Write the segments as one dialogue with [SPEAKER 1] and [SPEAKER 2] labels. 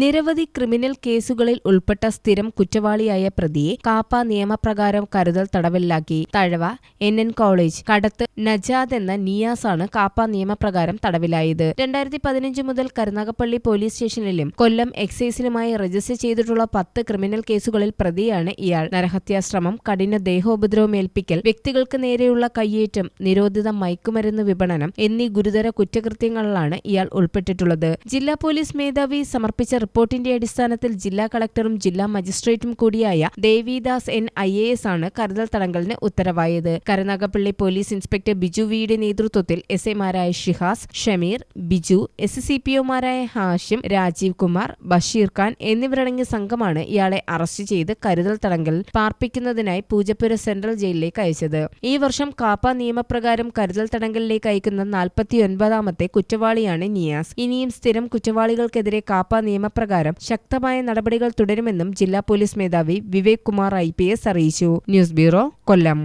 [SPEAKER 1] നിരവധി ക്രിമിനൽ കേസുകളിൽ ഉൾപ്പെട്ട സ്ഥിരം കുറ്റവാളിയായ പ്രതിയെ കാപ്പ നിയമപ്രകാരം കരുതൽ തടവിലാക്കി. തഴവ എൻ എൻ കോളേജ് കടത്ത് നജാദ് എന്ന നിയാസാണ് കാപ്പ നിയമപ്രകാരം തടവിലായത്. രണ്ടായിരത്തി പതിനഞ്ച് മുതൽ കരുനാഗപ്പള്ളി പോലീസ് സ്റ്റേഷനിലും കൊല്ലം എക്സൈസിലുമായി രജിസ്റ്റർ ചെയ്തിട്ടുള്ള പത്ത് ക്രിമിനൽ കേസുകളിൽ പ്രതിയാണ് ഇയാൾ. നരഹത്യാശ്രമം കഠിന ദേഹോപദ്രവം ഏൽപ്പിക്കൽ വ്യക്തികൾക്ക് നേരെയുള്ള കയ്യേറ്റം നിരോധിത മയക്കുമരുന്ന് വിപണനം എന്നീ ഗുരുതര കുറ്റകൃത്യങ്ങളിലാണ് ഇയാൾ ഉൾപ്പെട്ടിട്ടുള്ളത്. ജില്ലാ പോലീസ് മേധാവി സമർപ്പിച്ച റിപ്പോർട്ടിന്റെ അടിസ്ഥാനത്തിൽ ജില്ലാ കളക്ടറും ജില്ലാ മജിസ്ട്രേറ്റും കൂടിയായ Devidas N I A S ആണ് കരുതൽ തടങ്കലിന് ഉത്തരവായത്. കരുനാഗപ്പള്ളി പോലീസ് ഇൻസ്പെക്ടർ ബിജു വിയുടെ നേതൃത്വത്തിൽ S എമാരായ Shihas Shameer Biju S C P ഒമാരായ Hashim Rajeev Kumar Basheer Khan എന്നിവരടങ്ങിയ സംഘമാണ് ഇയാളെ അറസ്റ്റ് ചെയ്ത് കരുതൽ തടങ്കലിൽ പാർപ്പിക്കുന്നതിനായി പൂജപ്പുര സെൻട്രൽ ജയിലിലേക്ക് അയച്ചത്. ഈ വർഷം കാപ്പ നിയമപ്രകാരം കരുതൽ തടങ്കലിലേക്ക് അയക്കുന്ന നാൽപ്പത്തിയൊൻപതാമത്തെ കുറ്റവാളിയാണ് നിയാസ്. ഇനിയും സ്ഥിരം കുറ്റവാളികൾക്കെതിരെ കാപ്പ നിയമപ്രകാരം ശക്തമായ നടപടികൾ തുടരുമെന്നും ജില്ലാ പോലീസ് മേധാവി Vivek Kumar I P S അറിയിച്ചു. News bureau Kollam.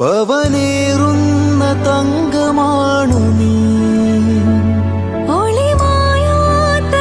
[SPEAKER 2] പവനേറുന്ന തങ്കമാണു നീ.
[SPEAKER 3] ഒളിമായാത്ത